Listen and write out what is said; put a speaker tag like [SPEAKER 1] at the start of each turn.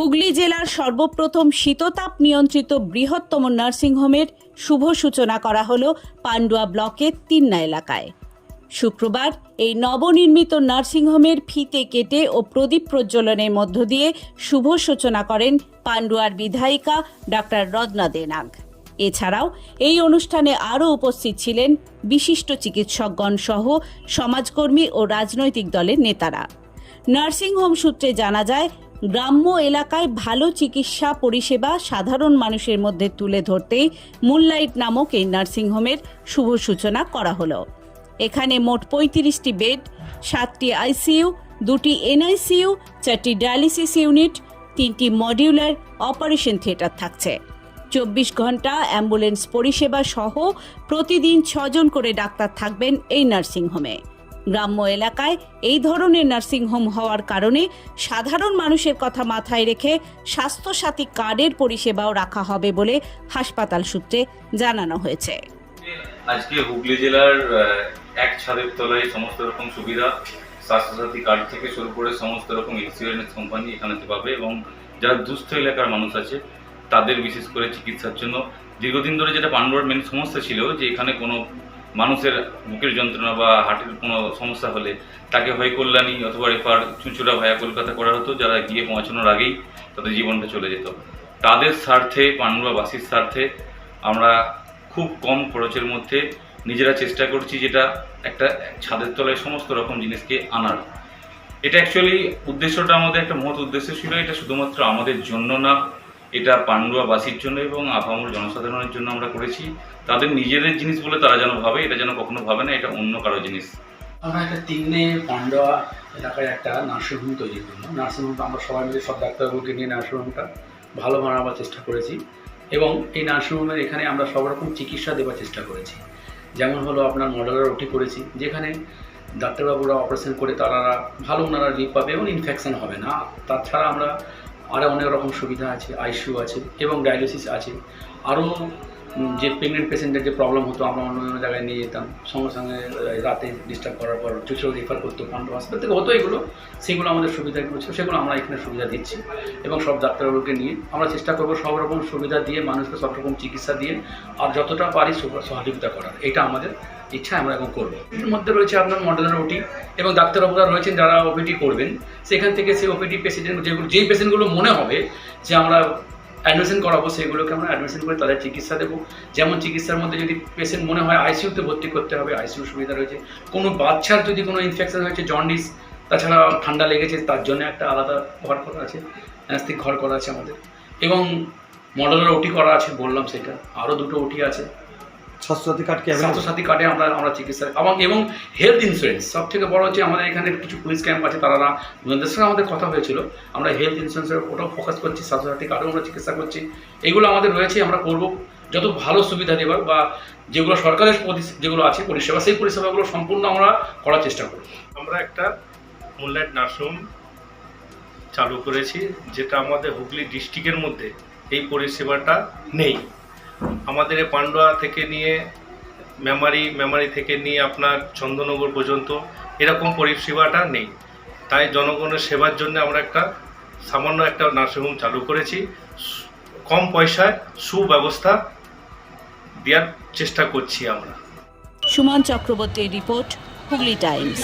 [SPEAKER 1] হুগলি জেলার সর্বপ্রথম শীততাপ নিয়ন্ত্রিত বৃহত্তম নার্সিংহোমের শুভ সূচনা করা হলো পান্ডুয়া ব্লকের তিন্না এলাকায়। শুক্রবার এই নবনির্মিত নার্সিংহোমের ফিতে কেটে ও প্রদীপ প্রজ্বলনের মধ্য দিয়ে শুভ সূচনা করেন পান্ডুয়ার বিধায়িকা ডাক্তার রত্না দেনাগ। এছাড়াও এই অনুষ্ঠানে আরও উপস্থিত ছিলেন বিশিষ্ট চিকিৎসকগণ সহ সমাজকর্মী ও রাজনৈতিক দলের নেতারা। নার্সিংহোম সূত্রে জানা যায় গ্রাম্য এলাকায় ভালো চিকিৎসা পরিষেবা সাধারণ মানুষের মধ্যে তুলে ধরতেই মুনলাইট নামক এই নার্সিংহোমের শুভ সূচনা করা হলো। এখানে মোট পঁয়ত্রিশটি বেড, সাতটি আইসিইউ, দুটি এনআইসিইউ, চারটি ডায়ালিসিস ইউনিট, তিনটি মডিউলার অপারেশন থিয়েটার থাকছে। চব্বিশ ঘণ্টা অ্যাম্বুলেন্স পরিষেবা সহ প্রতিদিন ছজন করে ডাক্তার থাকবেন এই নার্সিংহোমে গ্রাম্য এলাকায় এই ধরনের নার্সিংহোম হওয়ার কারণে সাধারণ মানুষের কথা মাথায় রেখে স্বাস্থ্যসাথী কার্ডের পরিষেবাও রাখা হবে বলে হাসপাতাল সূত্রে জানানো হয়েছে।
[SPEAKER 2] আজকে হুগলি জেলার এক ছাদের তলায় সমস্ত রকম সুবিধা, স্বাস্থ্যসাথী কার্ড থেকে শুরু করে সমস্ত রকম ইন্স্যুরেন্স কোম্পানি এখানেতে পাবে এবং যারা দুস্থ এলাকার মানুষ আছে, তাদের বিশেষ করে চিকিৎসার জন্য। দীর্ঘদিন ধরে যেটা পান্ডুয়ার মেন সমস্যা ছিল যে এখানে কোনো মানুষের বুকের যন্ত্রণা বা হার্টের কোনো সমস্যা হলে তাকে হয় কল্যাণী অথবা রেফার চুঁচুড়া ভায়া কলকাতা করা হতো, যারা গিয়ে পৌঁছানোর আগেই তাদের জীবনটা চলে যেত। তাদের স্বার্থে পান্ডুয়াবাসীর স্বার্থে আমরা খুব কম খরচের মধ্যে নিজেরা চেষ্টা করছি যেটা একটা ছাদের তলায় সমস্ত রকম জিনিসকে আনার। এটা অ্যাকচুয়ালি উদ্দেশ্যটা আমাদের একটা মহৎ উদ্দেশ্য ছিল, এটা শুধুমাত্র আমাদের জন্য না এটা পান্ডুয়াবাসীর জন্য এবং আপামর জনসাধারণের জন্য আমরা করেছি। তাদের নিজেদের জিনিস বলে তারা যেন ভাবে, এটা যেন কখনো ভাবে না, এটা অন্য কারও জিনিস।
[SPEAKER 3] আমরা একটা তিনে পান্ডা এলাকায় একটা নার্সিংহোম তৈরি করলাম। নার্সিংহোমটা আমরা সবাই মিলে সব ডাক্তারবাবুকে নিয়ে নার্সিংহোমটা ভালো বানাবার চেষ্টা করেছি এবং এই নার্সিংহোমের এখানে আমরা সব রকম চিকিৎসা দেওয়ার চেষ্টা করেছি। যেমন হলো আপনার মডেলার ওটি করেছি, যেখানে ডাক্তারবাবুরা অপারেশন করে তারা ভালো ওনারা রিলিফ পাবে এবং ইনফেকশন হবে না। তাছাড়া আমরা আরও অনেক রকম সুবিধা আছে আইসিউ আছে এবং ডায়ালিসিস আছে। আরও যে প্রেগনেন্ট পেশেন্টের যে প্রবলেম হতো, আমরা অন্য অন্য জায়গায় নিয়ে যেতাম। সঙ্গে সঙ্গে রাতে ডিস্টার্ব করার পর চুচড়ো রেফার করতো পান্ডু হসপিটাল থেকে হতো এগুলো। সেগুলো আমাদের সুবিধাগুলো ছিল, সেগুলো আমরা এখানে সুবিধা দিচ্ছি। এবং সব ডাক্তারবাবুকে নিয়ে আমরা চেষ্টা করব সব রকম সুবিধা দিয়ে, মানুষকে সব রকম চিকিৎসা দিয়ে, আর যতটা পারি সহ- সহযোগিতা করার। এটা আমাদের ইচ্ছা, আমরা এখন করব। এর মধ্যে রয়েছে আপনার মডেলার ওটি এবং ডাক্তারবাবুরা রয়েছেন যারা ওপিডি করবেন। সেখান থেকে সেই ওপিডি পেশেন্ট যেগুলো, যেই পেশেন্টগুলো মনে হবে যে আমরা অ্যাডমিশন করাবো সেগুলোকে আমরা অ্যাডমিশন করে তাদের চিকিৎসা দেবো। যেমন চিকিৎসার মধ্যে যদি পেশেন্ট মনে হয় আইসিউতে ভর্তি করতে হবে আইসিউ সুবিধা রয়েছে। কোনো বাচ্চার যদি কোনো ইনফেকশন হয়েছে জন্ডিস তাছাড়া ঠান্ডা লেগেছে, তার জন্য একটা আলাদা ঘর করা আছে অ্যাস্তিক ঘর করা আছে আমাদের। এবং মডেলের ওটি করা আছে, বললাম সেটা। আরও দুটো ওটি আছে।
[SPEAKER 4] স্বাস্থ্যসাথী কার্ড কি
[SPEAKER 3] স্বাস্থ্যসাথী কার্ডে আমরা আমরা চিকিৎসা এবং এবং হেলথ ইন্স্যুরেন্স সব থেকে বড় হচ্ছে আমাদের এখানে কিছু পুলিশ ক্যাম্প আছে তারা ওদের সঙ্গে আমাদের কথা হয়েছিল। আমরা হেলথ ইন্স্যুরেন্সের ওটাও ফোকাস করছি স্বাস্থ্যসাথী কার্ডেও আমরা চিকিৎসা করছি। এগুলো আমাদের রয়েছে আমরা করব। যত ভালো সুবিধা দেবার বা যেগুলো সরকারের যেগুলো আছে পরিষেবা সেই পরিষেবাগুলো সম্পূর্ণ আমরা করার চেষ্টা করব।
[SPEAKER 5] আমরা একটা মুনলাইট নার্সিংহোম চালু করেছি যেটা আমাদের হুগলি ডিস্ট্রিক্টের মধ্যে এই পরিষেবাটা নেই। আমাদের পান্ডুয়া থেকে নিয়ে মেমারি মেমারি থেকে নিয়ে আপনার চন্দ্রনগর পর্যন্ত এরকম পরিষেবাটা নেই। তাই জনগণের সেবার জন্য আমরা একটা সামান্য একটা নার্সিংহোম চালু করেছি। কম পয়সায় সুব্যবস্থা দেওয়ার চেষ্টা করছি আমরা।
[SPEAKER 1] সুমান চক্রবর্তীর রিপোর্ট হুগলি টাইমস।